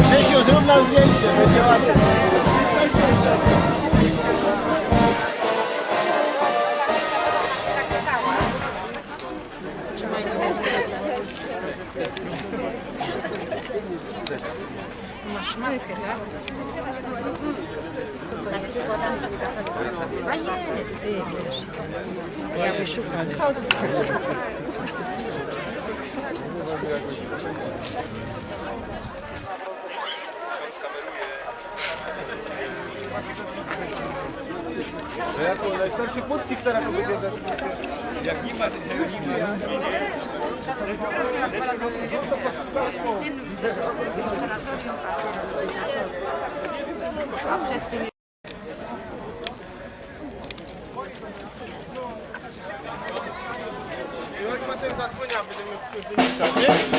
Grzesiu, zrób nam zdjęcie, będzie ładnie. Masz markę, tak? A jest, ty wiesz. Ja wyszukam. No ja to najstarszy płotnik teraz to będzie też. Jak nie ma, to nie ma. A przed tym Jak ten zadzwonia, będziemy wyliczać, nie?